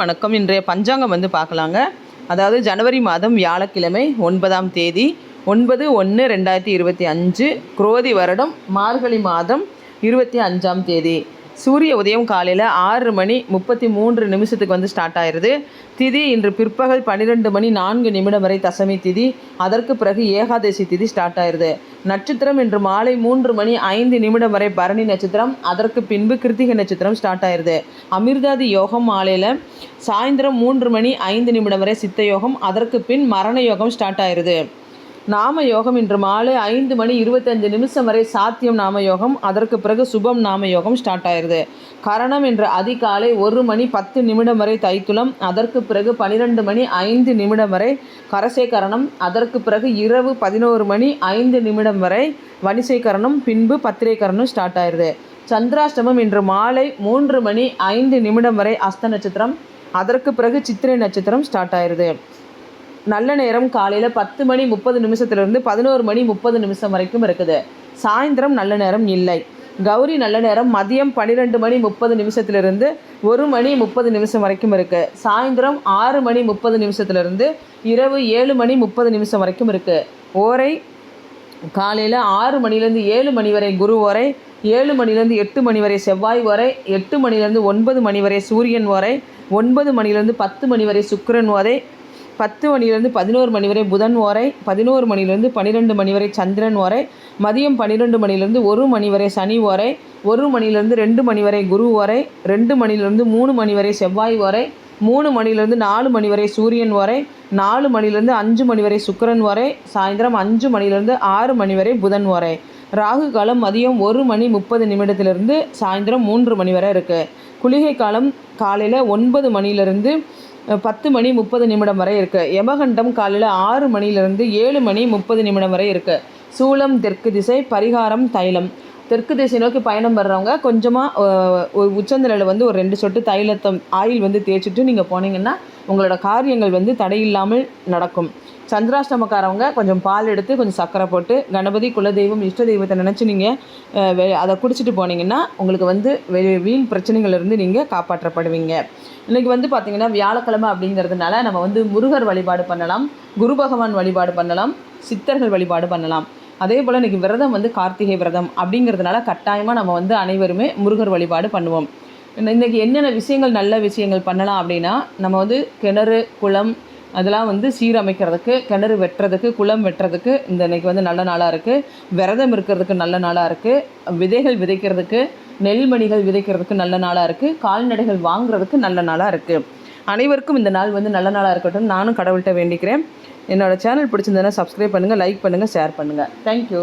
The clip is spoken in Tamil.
வணக்கம். இன்றைய பஞ்சாங்கம் வந்து பார்க்கலாங்க. அதாவது ஜனவரி மாதம் வியாழக்கிழமை ஒன்பதாம் தேதி ஒன்பது ஒன்று ரெண்டாயிரத்தி இருபத்தி அஞ்சு குரோதி வருடம் மார்கழி மாதம் இருபத்தி அஞ்சாம் தேதி. சூரிய உதயம் காலையில் ஆறு மணி முப்பத்தி மூன்று நிமிஷத்துக்கு வந்து ஸ்டார்ட் ஆயிடுது திதி இன்று பிற்பகல் பன்னிரெண்டு மணி நான்கு நிமிடம் வரை தசமி திதி. அதற்கு பிறகு ஏகாதசி திதி ஸ்டார்ட் ஆயிடுது நட்சத்திரம் இன்று மாலை மூன்று மணி ஐந்து நிமிடம் வரை பரணி நட்சத்திரம். அதற்கு பின்பு கிருத்திகை நட்சத்திரம் ஸ்டார்ட் ஆயிடுது அமிர்தாதி யோகம் மாலையில் சாயந்தரம் மூன்று மணி ஐந்து நிமிடம் வரை சித்த யோகம். அதற்கு பின் மரண யோகம் ஸ்டார்ட் ஆயிடுது நாம யோகம் இன்று மாலை ஐந்து மணி இருபத்தஞ்சு நிமிஷம் வரை சாத்தியம் நாம யோகம் அதற்கு பிறகு சுபம் நாம யோகம் ஸ்டார்ட் ஆயிருது. கரணம் இன்று அதிகாலை ஒரு மணி பத்து நிமிடம் வரை தைத்துளம். அதற்கு பிறகு பனிரெண்டு மணி ஐந்து நிமிடம் வரை கரசை கரணம். அதற்கு பிறகு இரவு பதினோரு மணி ஐந்து நிமிடம் வரை வணிசை கரணம். பின்பு பத்திரை கரணம் ஸ்டார்ட் ஆயிருது. சந்திராஷ்டமம் இன்று மாலை மூன்று மணி ஐந்து நிமிடம் வரை அஸ்த நட்சத்திரம். அதற்கு பிறகு சித்திரை நட்சத்திரம் ஸ்டார்ட் ஆயிருது. நல்ல நேரம் காலையில் பத்து மணி முப்பது நிமிஷத்துலேருந்து பதினோரு மணி முப்பது நிமிஷம் வரைக்கும் இருக்குது. சாயந்தரம் நல்ல நேரம் இல்லை. கௌரி நல்ல நேரம் மதியம் பன்னிரெண்டு மணி முப்பது நிமிஷத்துலேருந்து ஒரு மணி முப்பது நிமிஷம் வரைக்கும் இருக்குது சாயந்தரம் ஆறு மணி முப்பது நிமிஷத்துலேருந்து இரவு ஏழு மணி முப்பது நிமிஷம் வரைக்கும் இருக்குது ஓரை காலையில் ஆறு மணிலேருந்து ஏழு மணி வரை குரு ஓரை ஏழு மணிலேருந்து எட்டு மணி வரை செவ்வாய் வரை எட்டு மணிலேருந்து ஒன்பது மணி வரை சூரியன் வரை ஒன்பது மணிலேருந்து பத்து மணி வரை சுக்கரன் வரை பத்து மணிலேருந்து பதினோரு மணி வரை புதன் ஓரை பதினோரு மணிலேருந்து பன்னிரெண்டு மணி வரை சந்திரன் ஓரை மதியம் பன்னிரெண்டு மணிலேருந்து ஒரு மணி வரை சனி ஓரை ஒரு மணிலேருந்து ரெண்டு மணி வரை குரு ஓரை ரெண்டு மணிலேருந்து மூணு மணி வரை செவ்வாய் ஓரை மூணு மணிலேருந்து நாலு மணி வரை சூரியன் வரை நாலு மணிலேருந்து அஞ்சு மணி வரை சுக்கிரன் வரை சாயந்தரம் அஞ்சு மணிலேருந்து ஆறு மணி வரை புதன் வரை ராகு காலம் மதியம் ஒரு மணி முப்பது நிமிடத்திலிருந்து சாயந்தரம் மூன்று மணி வரை இருக்குது குளிகை காலம் காலையில் ஒன்பது மணிலேருந்து பத்து மணி முப்பது நிமிடம் வரை இருக்குது யமகண்டம் காலையில் ஆறு மணிலேருந்து ஏழு மணி முப்பது நிமிடம் வரை இருக்குது சூளம் தெற்கு திசை பரிகாரம் தைலம். தெற்கு திசை நோக்கி பயணம் வர்றவங்க கொஞ்சமாக ஒரு உச்சந்தலையில் வந்து ஒரு ரெண்டு சொட்டு தைலத்தம் ஆயில் வந்து தேய்ச்சிட்டு நீங்கள் போனீங்கன்னா உங்களோட காரியங்கள் வந்து தடையில்லாமல் நடக்கும். சந்திராஷ்டமக்காரவங்க கொஞ்சம் பால் எடுத்து கொஞ்சம் சர்க்கரை போட்டு கணபதி குலதெய்வம் இஷ்ட தெய்வத்தை நினச்சி நீங்கள் அதை குடிச்சிட்டு போனீங்கன்னா உங்களுக்கு வந்து வெ வீண் பிரச்சனைகள்லேருந்து நீங்கள் காப்பாற்றப்படுவீங்க. இன்றைக்கி வந்து பார்த்திங்கன்னா வியாழக்கிழமை அப்படிங்கிறதுனால நம்ம வந்து முருகர் வழிபாடு பண்ணலாம் குரு பகவான் வழிபாடு பண்ணலாம் சித்தர்கள் வழிபாடு பண்ணலாம். அதே போல் இன்றைக்கி விரதம் வந்து கார்த்திகை விரதம் அப்படிங்கிறதுனால கட்டாயமாக நம்ம வந்து அனைவருமே முருகர் வழிபாடு பண்ணுவோம். இன்றைக்கி என்னென்ன விஷயங்கள் நல்ல விஷயங்கள் பண்ணலாம் அப்படின்னா நம்ம வந்து கிணறு குளம் அதெல்லாம் வந்து சீரமைக்கிறதுக்கு கிணறு வெட்டுறதுக்கு குளம் வெட்டுறதுக்கு இந்த இன்றைக்கி வந்து நல்ல நாளாக இருக்குது விரதம் இருக்கிறதுக்கு நல்ல நாளாக இருக்குது விதைகள் விதைக்கிறதுக்கு நெல்மணிகள் விதைக்கிறதுக்கு நல்ல நாளாக இருக்குது கால்நடைகள் வாங்குறதுக்கு நல்ல நாளாக இருக்குது அனைவருக்கும் இந்த நாள் வந்து நல்ல நாளாக இருக்கட்டும். நானும் கடவுள்கிட்ட வேண்டிக்கிறேன். என்னோடய சேனல் பிடிச்சிருந்ததுன்னா சப்ஸ்கிரைப் பண்ணுங்கள் லைக் பண்ணுங்கள் ஷேர் பண்ணுங்கள் தேங்க்யூ